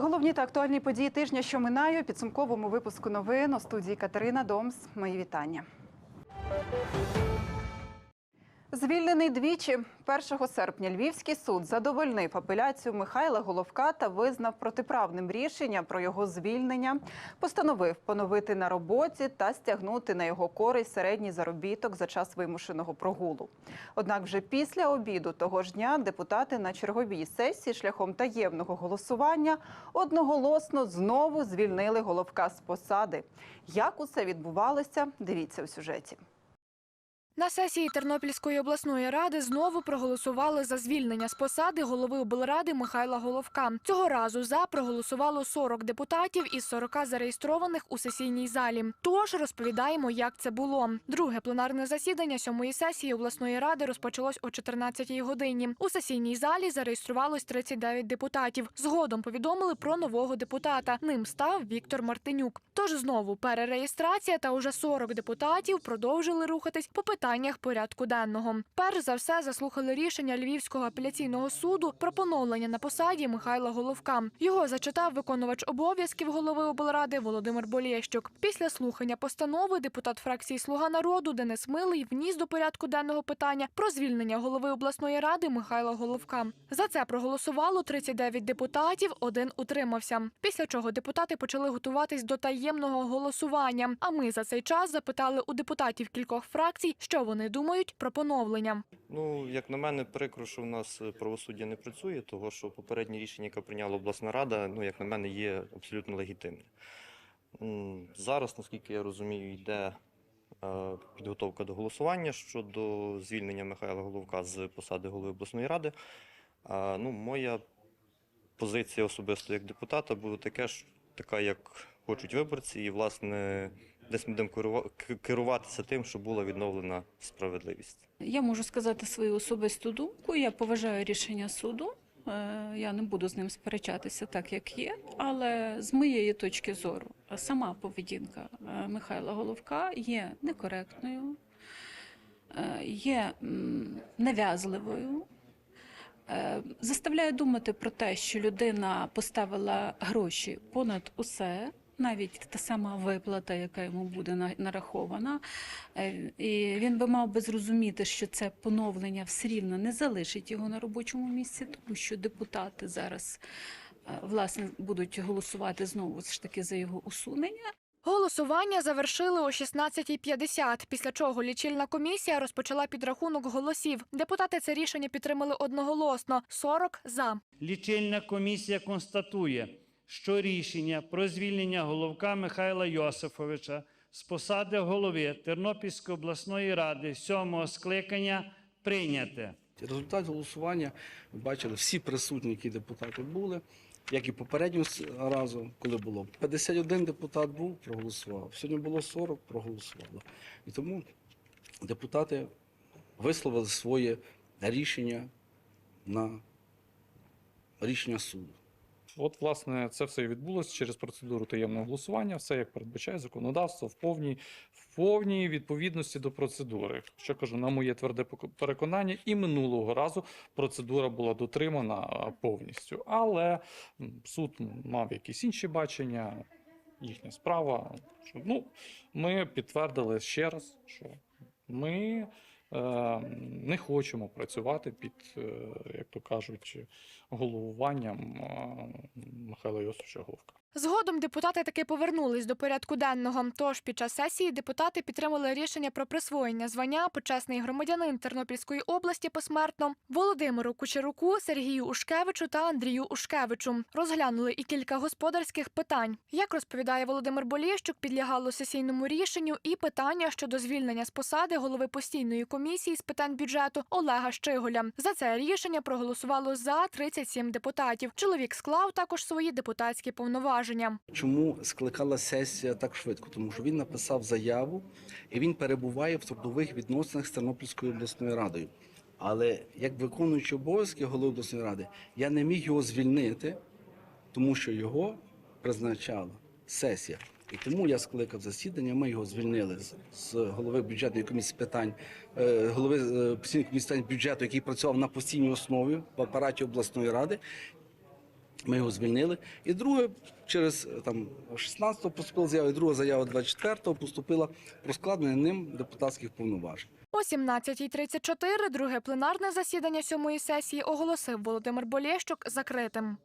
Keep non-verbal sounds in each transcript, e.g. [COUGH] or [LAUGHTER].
головні та актуальні події тижня, що минає у підсумковому випуску новин у студії Катерина Домс. Мої вітання. Звільнений двічі 1 серпня Львівський суд задовольнив апеляцію Михайла Головка та визнав протиправним рішення про його звільнення. Постановив поновити на роботі та стягнути на його користь середній заробіток за час вимушеного прогулу. Однак, вже після обіду того ж дня депутати на черговій сесії шляхом таємного голосування одноголосно знову звільнили головка з посади. Як усе відбувалося? Дивіться у сюжеті. На сесії Тернопільської обласної ради знову проголосували за звільнення з посади голови облради Михайла Головка. Цього разу за проголосувало 40 депутатів із 40 зареєстрованих у сесійній залі. Тож розповідаємо, як це було. Друге пленарне засідання сьомої сесії обласної ради розпочалось о 14-й годині. У сесійній залі зареєструвалось 39 депутатів. Згодом повідомили про нового депутата. Ним став Віктор Мартинюк. Тож знову перереєстрація та уже 40 депутатів продовжили рухатись по питаннях порядку денного. Перш за все заслухали рішення Львівського апеляційного суду про поновлення на посаді Михайла Головка. Його зачитав виконувач обов'язків голови облради Володимир Болєщук. Після слухання постанови депутат фракції Слуга народу Денис Милий вніс до порядку денного питання про звільнення голови обласної ради Михайла Головка. За це проголосувало 39 депутатів, один утримався. Після чого депутати почали готуватись до таємного голосування. А ми за цей час запитали у депутатів кількох фракцій, що вони думають про поновлення. Ну, як на мене, прикро, що в нас е, правосуддя не працює, того що попереднє рішення, яке прийняла обласна рада, ну, як на мене, є абсолютно легітимним. Зараз, наскільки я розумію, йде е, підготовка до голосування щодо звільнення Михайла Головка з посади голови обласної ради. Ну, моя позиція особисто як депутата буде таке ж, така, як хочуть виборці, і, власне, десь ми будемо керуватися тим, щоб була відновлена справедливість. Я можу сказати свою особисту думку. Я поважаю рішення суду. Е, Я не буду з ним сперечатися так, як є. Але з моєї точки зору, сама поведінка е, Михайла Головка є некоректною, е, є нав'язливою. Заставляє думати про те, що людина поставила гроші понад усе, навіть та сама виплата, яка йому буде на- нарахована. Е, І він би мав би зрозуміти, що це поновлення все рівно не залишить його на робочому місці, тому що депутати зараз е, власне будуть голосувати знову ж таки за його усунення. Голосування завершили о 16.50, після чого лічильна комісія розпочала підрахунок голосів. Депутати це рішення підтримали одноголосно – 40 – за. Лічильна комісія констатує, що рішення про звільнення головка Михайла Йосифовича з посади голови Тернопільської обласної ради сьомого скликання прийняте. Результат голосування бачили, всі присутні, які депутати були, як і попереднього разу, коли було 51 депутат був, проголосував. Сьогодні було 40, проголосувало. І тому депутати висловили своє рішення на рішення суду. От, власне, це все і відбулося через процедуру таємного голосування, все як передбачає законодавство в повній, в повній відповідності до процедури. Що кажу, на моє тверде переконання, і минулого разу процедура була дотримана повністю. Але суд мав якісь інші бачення, їхня справа. Ну, ми підтвердили ще раз, що ми. Е, Не хочемо працювати під, е, як то кажуть, головуванням е, Михайла Йосовича Головка. Згодом депутати таки повернулись до порядку денного. Тож під час сесії депутати підтримали рішення про присвоєння звання почесний громадянин Тернопільської області посмертно Володимиру Кучеруку, Сергію Ушкевичу та Андрію Ушкевичу. Розглянули і кілька господарських питань. Як розповідає Володимир Болєщук, підлягало сесійному рішенню і питання щодо звільнення з посади голови постійної комісії з питань бюджету Олега Щиголя. За це рішення проголосувало за 37 депутатів. Чоловік склав також свої депутатські повноваження. Чому скликала сесія так швидко? Тому що він написав заяву і він перебуває в трудових відносинах з Тернопільською обласною радою. Але як виконуючий обов'язки голови обласної ради, я не міг його звільнити, тому що його призначала сесія. І тому я скликав засідання. Ми його звільнили з, з голови бюджетної комісії питань е, голови е, постійної комісії питань бюджету, який працював на постійній основі в апараті обласної ради. Ми його звільнили. І друге, через е, там 16-го поступила заява, і друга заява 24-го поступила про складення ним депутатських повноважень. О 17.34 друге пленарне засідання сьомої сесії оголосив Володимир Болєщук закритим.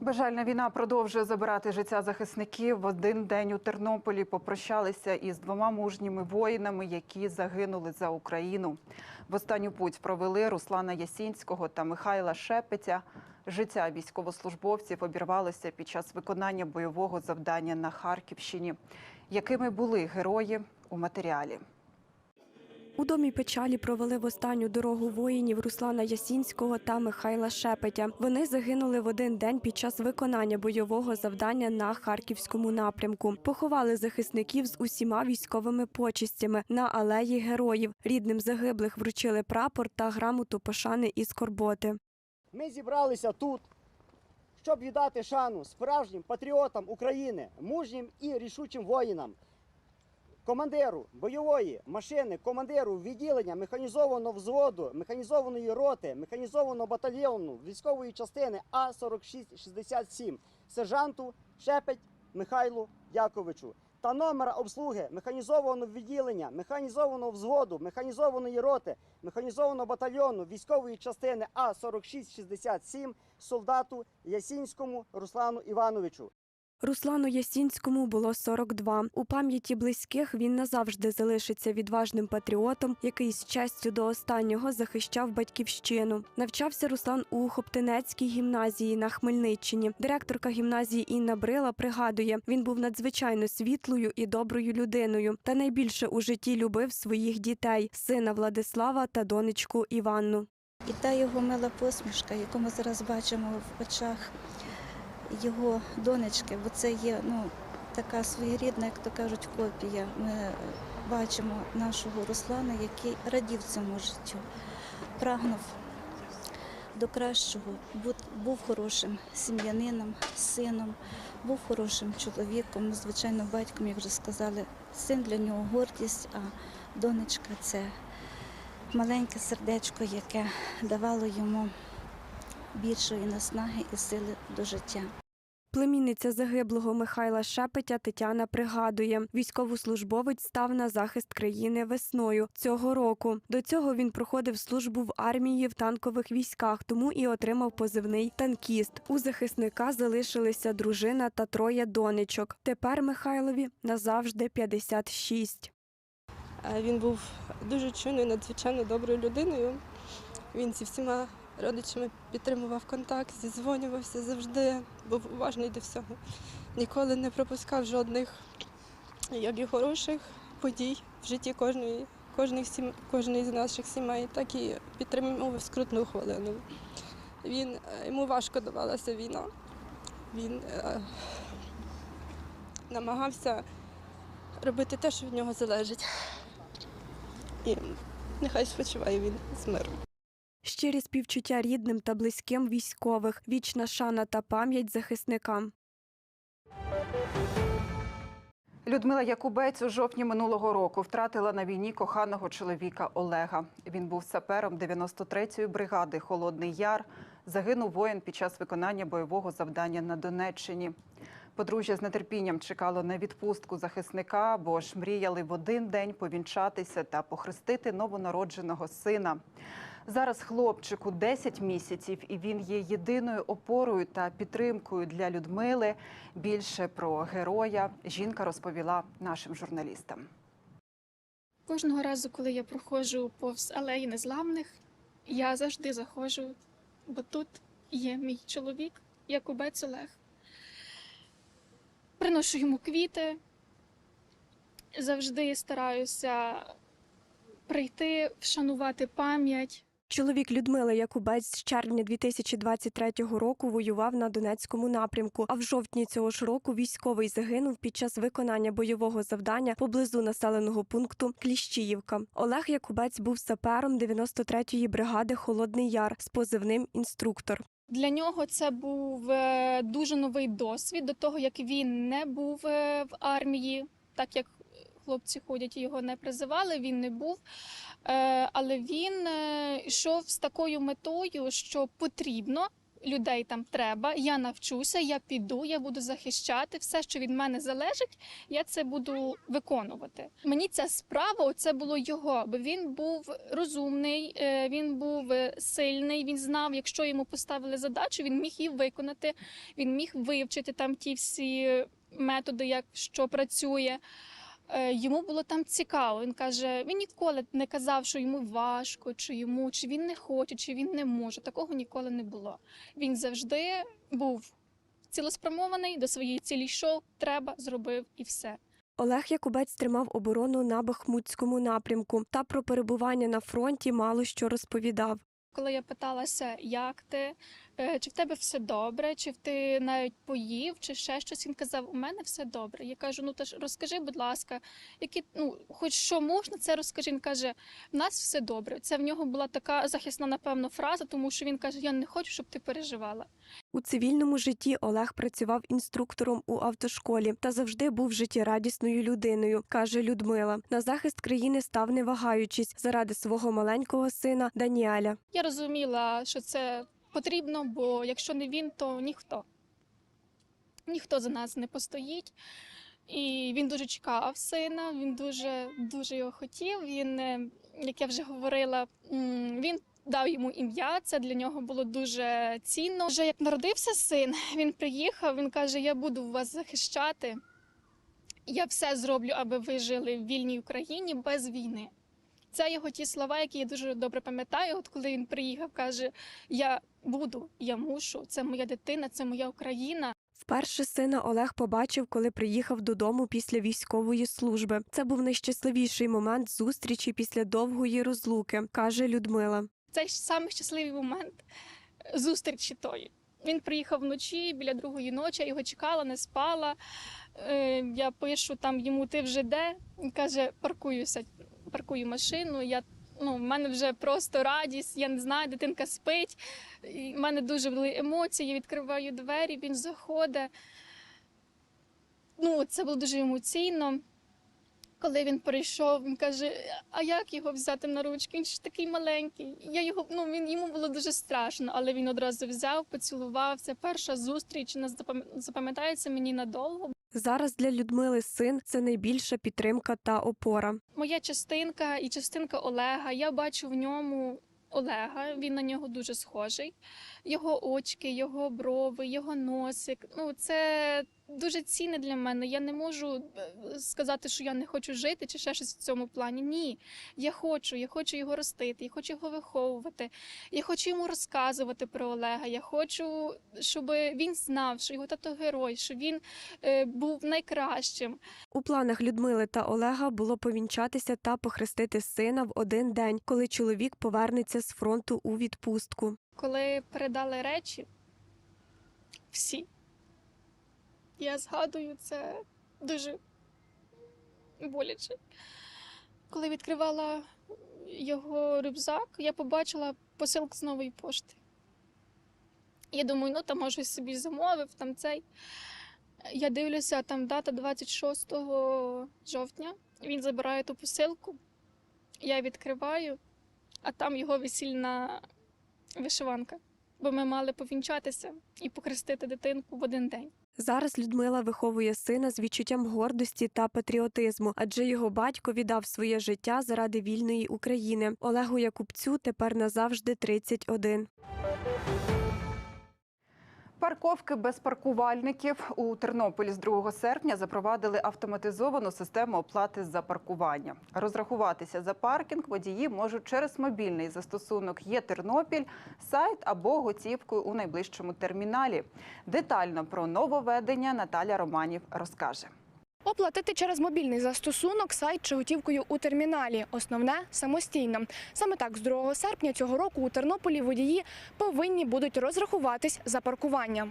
Бажальна війна продовжує забирати життя захисників. В один день у Тернополі попрощалися із двома мужніми воїнами, які загинули за Україну. В останню путь провели Руслана Ясінського та Михайла Шепетя. Життя військовослужбовців обірвалося під час виконання бойового завдання на Харківщині. Якими були герої у матеріалі? У домі печалі провели в останню дорогу воїнів Руслана Ясінського та Михайла Шепетя. Вони загинули в один день під час виконання бойового завдання на харківському напрямку. Поховали захисників з усіма військовими почестями на алеї героїв. Рідним загиблих вручили прапор та грамоту пошани і скорботи. Ми зібралися тут, щоб віддати шану справжнім патріотам України, мужнім і рішучим воїнам, командиру бойової машини, командиру відділення механізованого взводу, механізованої роти, механізованого батальйону військової частини А4667, сержанту Шепеть Михайлу Яковичу. Та номера обслуги механізованого відділення, механізованого взводу, механізованої роти, механізованого батальйону військової частини А4667 солдату Ясінському Руслану Івановичу. Руслану Ясінському було 42. У пам'яті близьких він назавжди залишиться відважним патріотом, який з честю до останнього захищав батьківщину. Навчався Руслан у Хоптинецькій гімназії на Хмельниччині. Директорка гімназії Інна Брила пригадує, він був надзвичайно світлою і доброю людиною, та найбільше у житті любив своїх дітей сина Владислава та донечку Іванну. І та його мила посмішка, яку ми зараз бачимо в очах його донечки, бо це є ну, така своєрідна, як то кажуть, копія. Ми бачимо нашого Руслана, який радів цьому життю, прагнув до кращого, був хорошим сім'янином, сином, був хорошим чоловіком, звичайно, батьком, як вже сказали, син для нього гордість, а донечка це маленьке сердечко, яке давало йому більшої наснаги і сили до життя. Племінниця загиблого Михайла Шепетя Тетяна пригадує, військовослужбовець став на захист країни весною цього року. До цього він проходив службу в армії в танкових військах, тому і отримав позивний танкіст. У захисника залишилися дружина та троє донечок. Тепер Михайлові назавжди 56. Е, Він був дуже чуйною, надзвичайно доброю людиною. Він зі всіма родичами підтримував контакт, зізвонювався завжди, був уважний до всього. Ніколи не пропускав жодних як і хороших подій в житті кожної, кожних сім, кожної з наших сімей, так і підтримував скрутну хвилину. Він, е, йому важко давалася війна. Він е, намагався робити те, що від нього залежить. І нехай спочиває він з миром. Щирі співчуття рідним та близьким військових, вічна шана та пам'ять захисникам. Людмила Якубець у жовтні минулого року втратила на війні коханого чоловіка Олега. Він був сапером 93-ї бригади Холодний Яр. Загинув воїн під час виконання бойового завдання на Донеччині. Подружжя з нетерпінням чекало на відпустку захисника, бо ж мріяли в один день повінчатися та похрестити новонародженого сина. Зараз хлопчику 10 місяців, і він є єдиною опорою та підтримкою для Людмили. Більше про героя жінка розповіла нашим журналістам. Кожного разу, коли я проходжу повз алеї незламних, я завжди заходжу, бо тут є мій чоловік, Якубець Олег. Приношу йому квіти, завжди стараюся прийти, вшанувати пам'ять. Чоловік Людмили Якубець з червня 2023 року воював на Донецькому напрямку. А в жовтні цього ж року військовий загинув під час виконання бойового завдання поблизу населеного пункту Кліщіївка. Олег Якубець був сапером 93-ї бригади Холодний Яр з позивним інструктор. Для нього це був е, дуже новий досвід до того, як він не був е, в армії, так як хлопці ходять його не призивали, він не був. Е, Але він е, йшов з такою метою, що потрібно. Людей там треба, я навчуся, я піду, я буду захищати все, що від мене залежить, я це буду виконувати. Мені ця справа, це було його, бо він був розумний, е, він був сильний. Він знав, якщо йому поставили задачу, він міг її виконати. Він міг вивчити там ті всі методи, як що працює. Е, Йому було там цікаво. Він каже: він ніколи не казав, що йому важко, чи йому, чи він не хоче, чи він не може. Такого ніколи не було. Він завжди був цілеспрямований, до своєї цілі йшов, треба, зробив і все. Олег Якубець тримав оборону на Бахмутському напрямку та про перебування на фронті мало що розповідав. Коли я питалася, як ти, е, чи в тебе все добре, чи ти навіть поїв, чи ще щось, він казав, у мене все добре. Я кажу, ну то ж розкажи, будь ласка, які, ну, хоч що можна, це розкажи. Він каже, в нас все добре. Це в нього була така захисна, напевно, фраза, тому що він каже, я не хочу, щоб ти переживала. У цивільному житті Олег працював інструктором у автошколі та завжди був життєрадісною людиною, каже Людмила. На захист країни став не вагаючись заради свого маленького сина Даніеля. Я розуміла, що це потрібно, бо якщо не він, то ніхто. Ніхто за нас не постоїть. І він дуже чекав сина, він дуже, дуже його хотів. Він, е, як я вже говорила, він дав йому ім'я. Це для нього було дуже цінно. Вже як народився син, він приїхав. Він каже: Я буду вас захищати. Я все зроблю, аби ви жили в вільній Україні без війни. Це його ті слова, які я дуже добре пам'ятаю. От коли він приїхав, каже: Я буду, я мушу, це моя дитина, це моя Україна. Вперше сина Олег побачив, коли приїхав додому після військової служби. Це був найщасливіший момент зустрічі після довгої розлуки, каже Людмила. Це ж самий щасливий момент зустрічі тої. Він приїхав вночі біля другої ночі, його чекала, не спала. Е, Я пишу там йому, ти вже де? Він каже, паркуюся, паркую машину. Я ну, в мене вже просто радість, я не знаю, дитинка спить. І в мене дуже були емоції. Я відкриваю двері, він заходить. Ну, це було дуже емоційно. Коли він прийшов, він каже: А як його взяти на ручки? Він ж такий маленький. Я його ну він йому було дуже страшно, але він одразу взяв, поцілував. Це перша зустріч. Запам- запам'ятається мені надовго. Зараз для Людмили син це найбільша підтримка та опора. Моя частинка і частинка Олега. Я бачу в ньому Олега. Він на нього дуже схожий. Його очки, його брови, його носик. Ну це дуже цінне для мене. Я не можу е, сказати, що я не хочу жити чи ще щось в цьому плані. Ні, я хочу, я хочу його ростити, я хочу його виховувати. Я хочу йому розказувати про Олега. Я хочу, щоб він знав, що його тато герой, що він е, був найкращим. У планах Людмили та Олега було повінчатися та похрестити сина в один день, коли чоловік повернеться з фронту у відпустку. Коли передали речі, всі. Я згадую це дуже боляче. Коли відкривала його рюкзак, я побачила посилку з нової пошти. Я думаю, ну там може собі замовив там цей. Я дивлюся, там дата 26 жовтня. Він забирає ту посилку. Я відкриваю, а там його весільна вишиванка. Бо ми мали повінчатися і похрестити дитинку в один день. Зараз Людмила виховує сина з відчуттям гордості та патріотизму, адже його батько віддав своє життя заради вільної України. Олегу Якубцю тепер назавжди 31. Парковки без паркувальників у Тернополі з 2 серпня запровадили автоматизовану систему оплати за паркування. Розрахуватися за паркінг водії можуть через мобільний застосунок «Є Тернопіль», сайт або готівкою у найближчому терміналі. Детально про нововведення Наталя Романів розкаже. Оплатити через мобільний застосунок, сайт чи готівкою у терміналі. Основне самостійно. Саме так з 2 серпня цього року у Тернополі водії повинні будуть розрахуватись за паркування.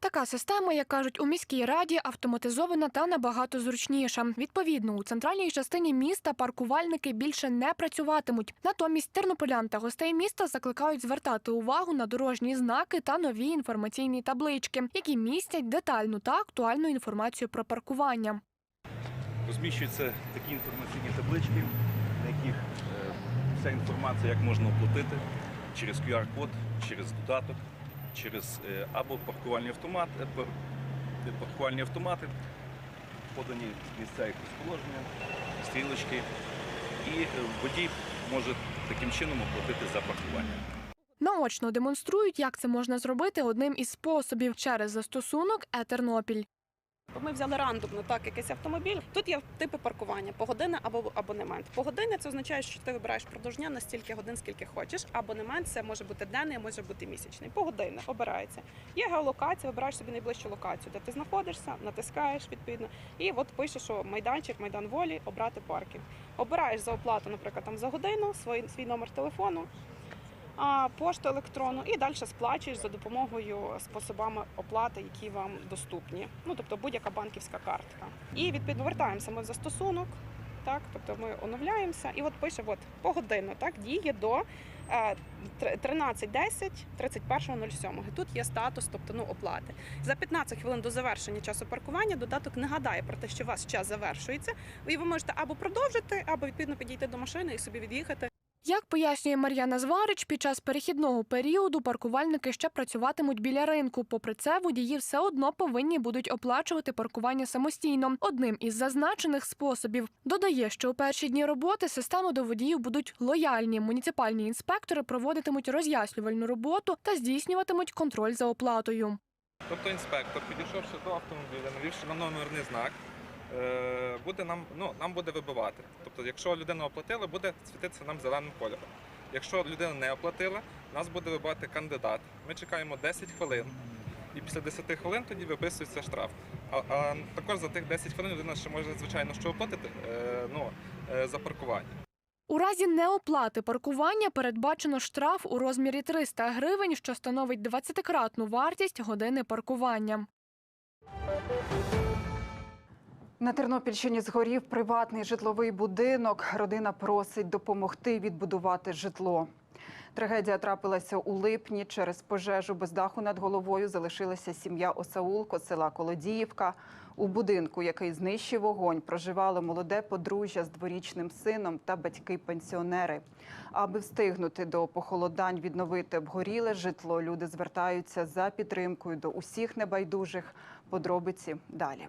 Така система, як кажуть у міській раді, автоматизована та набагато зручніша. Відповідно, у центральній частині міста паркувальники більше не працюватимуть. Натомість тернополян та гостей міста закликають звертати увагу на дорожні знаки та нові інформаційні таблички, які містять детальну та актуальну інформацію про паркування. Розміщуються такі інформаційні таблички, на яких е, вся інформація, як можна оплатити через QR-код, через додаток, через е, або паркувальні автомати, е, пар- паркувальні автомати, подані місця їх розположення, стрілочки, і водій може таким чином оплатити за паркування. Наочно демонструють, як це можна зробити одним із способів через застосунок «Е-Тернопіль». Ми взяли рандомно так якийсь автомобіль. Тут є типи паркування погодинне або абонемент. Погодинне це означає, що ти вибираєш продовж дня на стільки годин, скільки хочеш. Абонемент це може бути денний, може бути місячний. Погодинне обирається. Є геолокація, вибираєш собі найближчу локацію, де ти знаходишся, натискаєш відповідно, і от пише, що майданчик, майдан волі, обрати паркінг. Обираєш за оплату, наприклад, там за годину свій, свій номер телефону. Пошту електронну і далі сплачуєш за допомогою способами оплати, які вам доступні. Ну тобто будь-яка банківська картка. І відповідно вертаємося ми в застосунок. Так, тобто ми оновляємося, і от пише от погодинно, так діє до е, 13.10, 31.07. Тут є статус, тобто ну оплати. За 15 хвилин до завершення часу паркування додаток не гадає про те, що у вас час завершується, і ви можете або продовжити, або відповідно підійти до машини і собі від'їхати. Як пояснює Мар'яна Зварич, під час перехідного періоду паркувальники ще працюватимуть біля ринку. Попри це, водії все одно повинні будуть оплачувати паркування самостійно. Одним із зазначених способів додає, що у перші дні роботи систему до водіїв будуть лояльні. Муніципальні інспектори проводитимуть роз'яснювальну роботу та здійснюватимуть контроль за оплатою. Тобто інспектор, підійшовши до автомобіля, навівши на номерний знак, буде нам, ну, нам буде вибивати. Тобто, якщо людина оплатила, буде світитися нам зеленим кольором. Якщо людина не оплатила, нас буде вибивати кандидат. Ми чекаємо 10 хвилин. І після 10 хвилин тоді виписується штраф. А, а також за тих 10 хвилин людина ще може, звичайно, що оплатити е, ну, е, за паркування. У разі неоплати паркування передбачено штраф у розмірі 300 гривень, що становить 20-кратну вартість години паркування. На Тернопільщині згорів приватний житловий будинок. Родина просить допомогти відбудувати житло. Трагедія трапилася у липні. Через пожежу без даху над головою залишилася сім'я Осаулко села Колодіївка. У будинку, який знищив вогонь, проживало молоде подружжя з дворічним сином та батьки-пенсіонери. Аби встигнути до похолодань відновити обгоріле житло, люди звертаються за підтримкою до усіх небайдужих. Подробиці далі.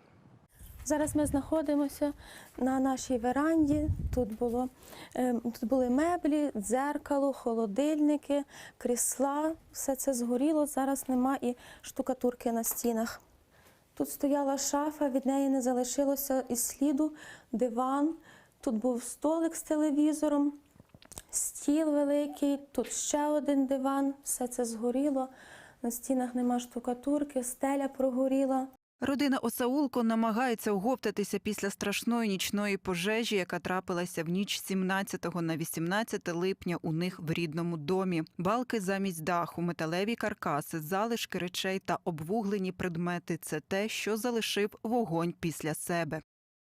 Зараз ми знаходимося на нашій веранді. Тут було е, тут були меблі, дзеркало, холодильники, крісла. Все це згоріло. Зараз нема і штукатурки на стінах. Тут стояла шафа, від неї не залишилося і сліду, диван. Тут був столик з телевізором, стіл великий, тут ще один диван. Все це згоріло. На стінах нема штукатурки, стеля прогоріла. Родина Осаулко намагається оговтатися після страшної нічної пожежі, яка трапилася в ніч 17 на 18 липня у них в рідному домі. Балки замість даху, металеві каркаси, залишки речей та обвуглені предмети це те, що залишив вогонь після себе.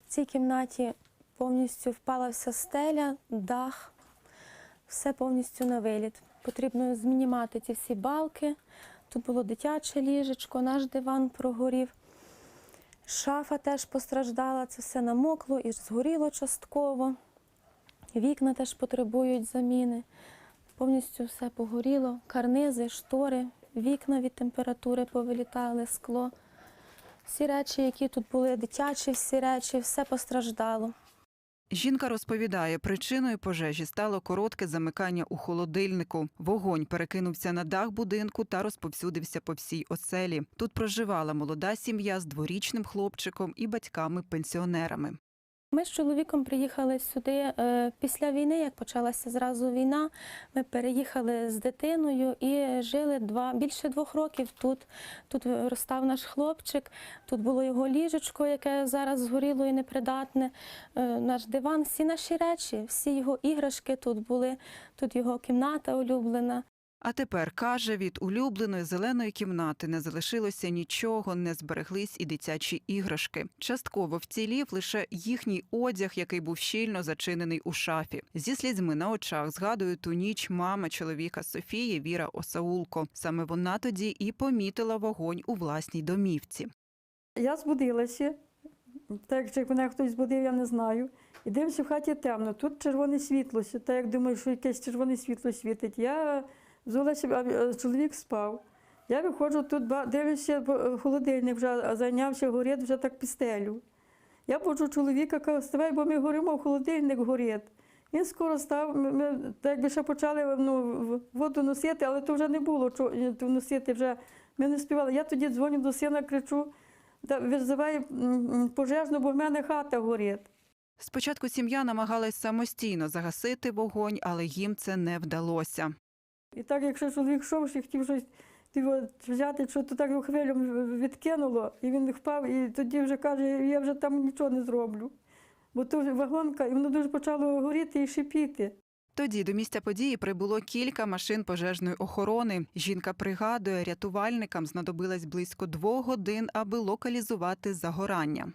В цій кімнаті повністю впала вся стеля, дах, все повністю на виліт. Потрібно знімати ті всі балки. Тут було дитяче ліжечко, наш диван прогорів. Шафа теж постраждала, це все намокло і згоріло частково. Вікна теж потребують заміни. Повністю все погоріло. Карнизи, штори, вікна від температури повилітали, скло. Всі речі, які тут були, дитячі всі речі, все постраждало. Жінка розповідає, причиною пожежі стало коротке замикання у холодильнику. Вогонь перекинувся на дах будинку та розповсюдився по всій оселі. Тут проживала молода сім'я з дворічним хлопчиком і батьками-пенсіонерами. Ми з чоловіком приїхали сюди е, після війни, як почалася зразу війна. Ми переїхали з дитиною і жили два, більше двох років тут. Тут ростав наш хлопчик, тут було його ліжечко, яке зараз згоріло і непридатне, е, наш диван, всі наші речі, всі його іграшки тут були, тут його кімната улюблена. А тепер каже, від улюбленої зеленої кімнати не залишилося нічого, не збереглись і дитячі іграшки. Частково вцілів лише їхній одяг, який був щільно зачинений у шафі. Зі слізьми на очах згадує ту ніч мама чоловіка Софії Віра Осаулко. Саме вона тоді і помітила вогонь у власній домівці. Я збудилася, Так як мене хтось збудив, я не знаю. І дивлюся, в хаті темно. Тут червоне світло, сві- так як думаю, що якесь червоне світло світить. Я взулася, а е, чоловік спав. Я виходжу тут, дивлюся, е, холодильник вже зайнявся, горить вже так пістелю. Я бачу чоловіка, кажу, вставай, бо ми горимо, холодильник горить. Він скоро став, ми, так якби ще почали ну, воду носити, але то вже не було чого носити, вже ми не співали. Я тоді дзвоню до сина, кричу, визивай пожежну, бо в мене хата горить. Спочатку сім'я намагалась самостійно загасити вогонь, але їм це не вдалося. І так, якщо чоловік йшов, що хотів щось його взяти, що то так його хвилю відкинуло, і він впав, і тоді вже каже, я вже там нічого не зроблю. Бо то вагонка, і воно дуже почало горіти і шипіти. Тоді до місця події прибуло кілька машин пожежної охорони. Жінка пригадує, рятувальникам знадобилось близько двох годин, аби локалізувати загорання.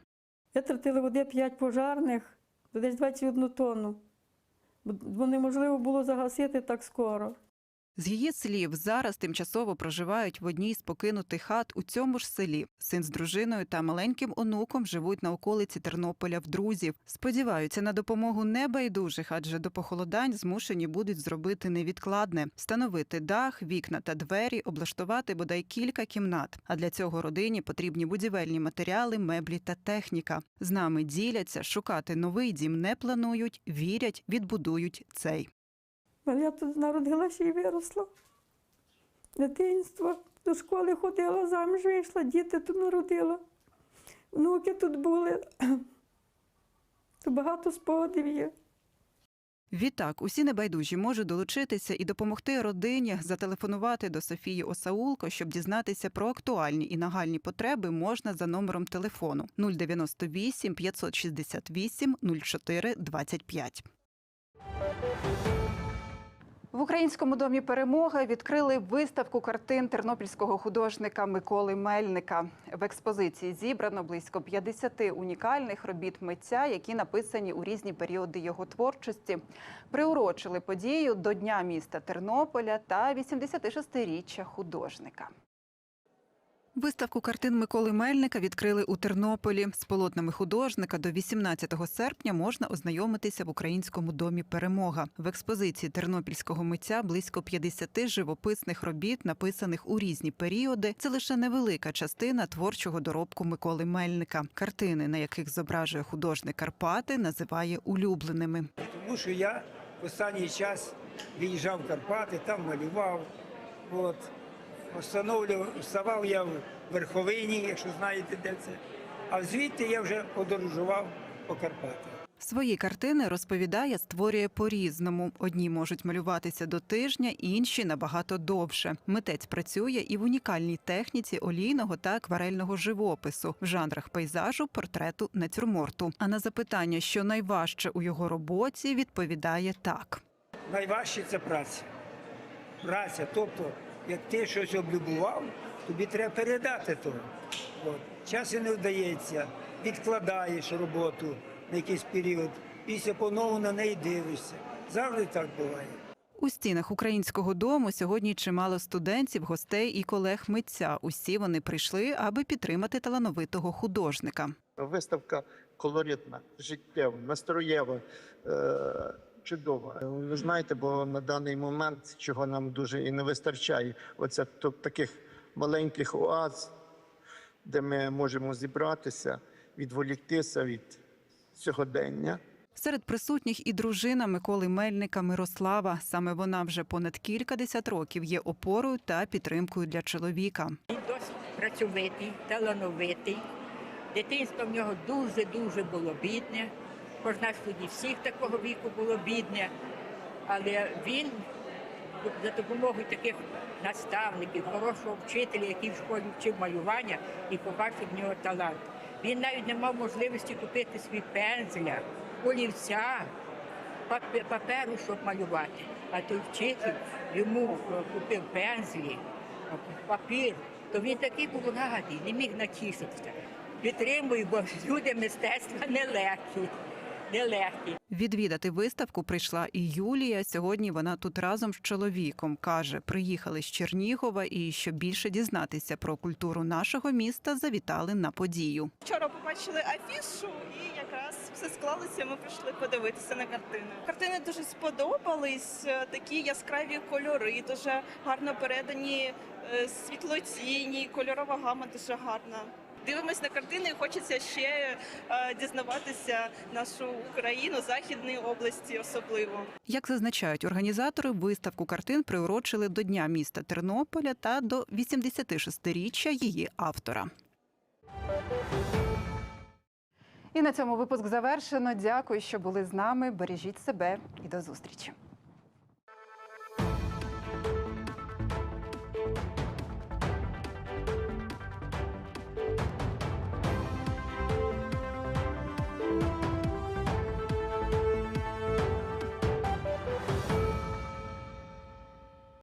Витратили води 5 пожарних, десь 21 тонну. Бо неможливо було загасити так скоро. З її слів, зараз тимчасово проживають в одній з покинутих хат у цьому ж селі. Син з дружиною та маленьким онуком живуть на околиці Тернополя в друзів. Сподіваються на допомогу небайдужих, адже до похолодань змушені будуть зробити невідкладне: встановити дах, вікна та двері, облаштувати бодай кілька кімнат. А для цього родині потрібні будівельні матеріали, меблі та техніка. З нами діляться, шукати новий дім не планують, вірять, відбудують цей. Я тут народилася і виросла. Дитинство. До школи ходила, заміж вийшла, діти тут народила. Внуки тут були. [CLEARS THROAT] То багато спогадів є. Відтак, усі небайдужі можуть долучитися і допомогти родині зателефонувати до Софії Осаулко, щоб дізнатися про актуальні і нагальні потреби можна за номером телефону 098 568 04 25. В українському домі перемоги відкрили виставку картин тернопільського художника Миколи Мельника. В експозиції зібрано близько 50 унікальних робіт митця, які написані у різні періоди його творчості. Приурочили подію до Дня міста Тернополя та 86-річчя художника. Виставку картин Миколи Мельника відкрили у Тернополі. З полотнами художника до 18 серпня можна ознайомитися в українському домі Перемога. В експозиції тернопільського митця близько 50 живописних робіт, написаних у різні періоди. Це лише невелика частина творчого доробку Миколи Мельника. Картини, на яких зображує художник Карпати, називає улюбленими. Тому що я останній час виїжджав в Карпати, там малював. От. Встановлював, ставав я в Верховині, якщо знаєте, де це. А звідти я вже подорожував по Карпатах. Свої картини розповідає, створює по-різному. Одні можуть малюватися до тижня, інші набагато довше. Митець працює і в унікальній техніці олійного та акварельного живопису в жанрах пейзажу, портрету, натюрморту. А на запитання, що найважче у його роботі, відповідає так. Найважче це праця. Праця, тобто, як ти щось облюбував, тобі треба передати того. От. Часу не вдається, відкладаєш роботу на якийсь період, після понову на неї дивишся. Завжди так буває. У стінах українського дому сьогодні чимало студентів, гостей і колег митця. Усі вони прийшли, аби підтримати талановитого художника. Виставка колоритна, життєва, настроєва, е, чудова. Ви знаєте, бо на даний момент, чого нам дуже і не вистачає, оце то- таких маленьких оаз, де ми можемо зібратися, відволіктися від сьогодення. Серед присутніх і дружина Миколи Мельника Мирослава. Саме вона вже понад кількадесят років є опорою та підтримкою для чоловіка. Він досить працьовитий, талановитий. Дитинство в нього дуже-дуже було бідне. Кожна ж тоді всіх такого віку було бідне. Але він за допомогою таких наставників, хорошого вчителя, який в школі вчив малювання і побачив в нього талант. Він навіть не мав можливості купити свій пензля, олівця, паперу, щоб малювати. А той вчитель йому е, купив пензлі, папір, то він такий був радий, не міг натішитися. Підтримую, бо люди мистецтва нелегкі. Нелегкі. Відвідати виставку прийшла і Юлія. Сьогодні вона тут разом з чоловіком. Каже, приїхали з Чернігова і щоб більше дізнатися про культуру нашого міста, завітали на подію. Вчора побачили афішу і якраз все склалося. Ми прийшли подивитися на картини. Картини дуже сподобались. е, Такі яскраві кольори, дуже гарно передані е, світлоцінні, кольорова гама дуже гарна. Дивимось на картини, і хочеться ще е, дізнаватися нашу Україну, західної області особливо. Як зазначають організатори, виставку картин приурочили до Дня міста Тернополя та до 86-річчя її автора. І на цьому випуск завершено. Дякую, що були з нами. Бережіть себе і до зустрічі.